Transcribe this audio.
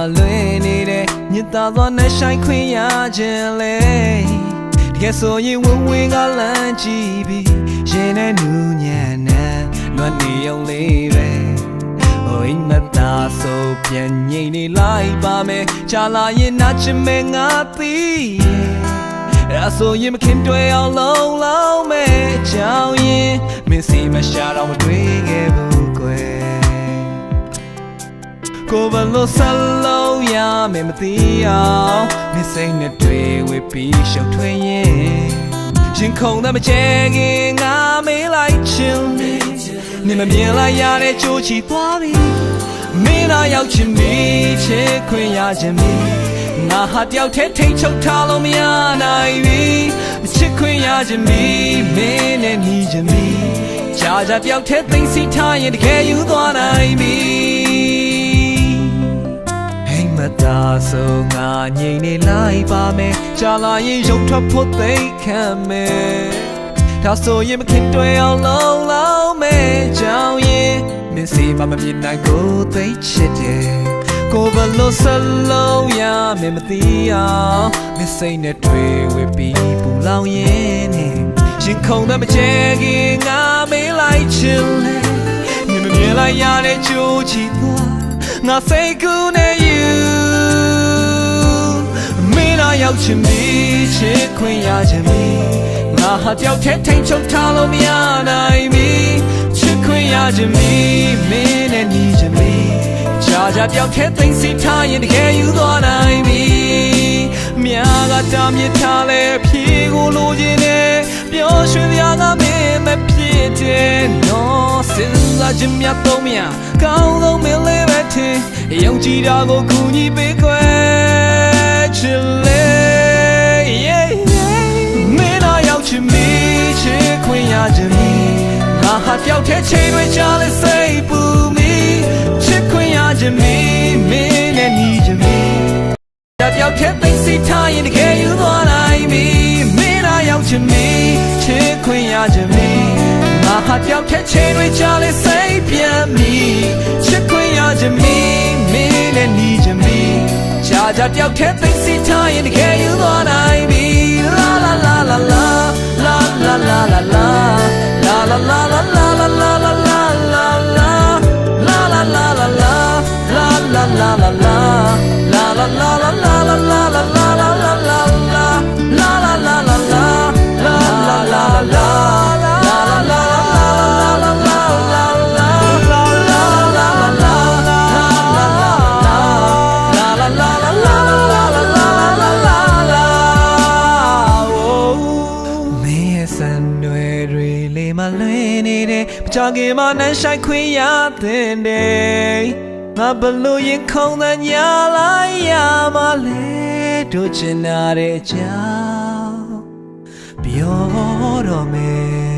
လေးမှလွင်နေတဲ့မြစ်သားသောနဲ့ဆိုင်ခွင့်ရခြင်းလေတကယ်ဆိုရင်ဝင်းဝင်းကလမ်းကြည့်ပြီးရင်နဲ့နူးညံ့နဲ့လွတ်နေုံလေးပဲအိုအိမ်မသားဆိုပြန်ငိမ့်နေလိုက်ပါမယ်ကြာလာရင်နာချင်မဲ့ငါသိရဲ့အဲ့ဆိုရင်မခင်တွေ့အောင်လုံးလုံးမဲ့ကြောင်းရင်မင်းစီမရှာတော့မတွေ့ခဲ့ဘူးကွယ်ကိုယ် ဘလို့ဆက်လုံးရမယ်မသိအောင်မစိမ့်နဲ့တွေ့ဝေပြီးရှုပ်ထွေးရင်ရှင်ခုန်တဲ့မချဲခင်ငါမေးလိုက်ချင်နေမမြင်လိုက်ရတဲ့ကြိုးချီသွားပြီမင်းလာရောက်ချင်ပြီချစ်ခွင့်ရချင်ပြီငါဟာတယောက်တည်းထိတ်ချုပ်ထားလို့မရနိုင်ပြီချစ်ခွင့်ရချင်ပြီမင်းနဲ့ညီချင်ပြီကြာကြာတယောက်တည်းသိသိထားရင်တကယ်ယူသွားနိုင်ပြီဟိ မ်မတာဆိုငါငိမ့်နေလိုက်ပါမယ်ကြာလာရင်ရုပ်ထွက်ဖို့သိခံမယ်ဒါဆိုရင်မခင်တွေ့အောင်လုံးလုံးမယ်ကြောင်းရင်မင်းစီမမမြင်နိုင်ကိုသိချစ်တယ်ကိုဘလို့စလုံးရမယ်မသိအောင်မစိတ်နဲ့တွေ့ဝေပြီးပူလောင်ရင်နဲ့ရင်ခုန်တဲ့မချဲခင်ငါမေးလိုက်ချင်လေမြင်မမြင်လိုက်ရတဲ့ကြိုးချီသွားငါစိတ်ကူးနေ ရောက်ချင်ပြီချစ်ခွင့်ရချင်ပြီငါဟာတယောက်တည်းထိန်ချုပ်ထားလို့မရနိုင်ပြီချစ်ခွင့်ရချင်ပြီမင်းနဲ့ညီချင်ပြီကြာကြာတယောက်တည်းသိသိထားရင်တကယ်ယူသွားနိုင်ပြီမြာကတာမြစ်ထားလဲဖြေကိုလိုချင်တယ်ပျော်ရွှင်ရကမင်းမဖြစ်တယ်နော်စဉ်းစားခြင်းမြတ်တော့မြကောင်းဆုံးမင်းလေးပဲထင်ယုံကြည်တာကိုကူညီပေးခွဲ ချစ်လေ yeah yeah မင်းတော့ရောက်ချင်ပြီချစ်ခွင့်ရချင်ပြီငါဟာတယောက်တည်းချိန်တွေကြာလဲစိတ်ပူမိချစ်ခွင့်ရချင်ပြီမင်းနဲ့ညီချင်ပြီတယောက်တည်းသိစိထားရင်တကယ်ယူသွားနိုင်ပြီမင်းလာရောက်ချင်ပြီချစ်ခွင့်ရချင်ပြီငါဟာတယောက်တည်းချိန်တွေကြာလဲစိတ်ပြန်ပြီ ကြာကြာတယောက်တည်းသိစိထားရင်တကယ်ယူသွားနိုင်ပြီလာလာလာလာလာလာလာလာလာလာလာလာ ရဲ့စံတွေတွေလေးမလွင်နေတဲ့ပချခင်မနှမ်းဆိုင်ခွင့်ရတဲ့နေငါဘလို့ရင်ခုံတဲ့ညာလိုက်ရမလဲတို့ချင်တာတဲ့အကြောင်းပြောတော့မယ်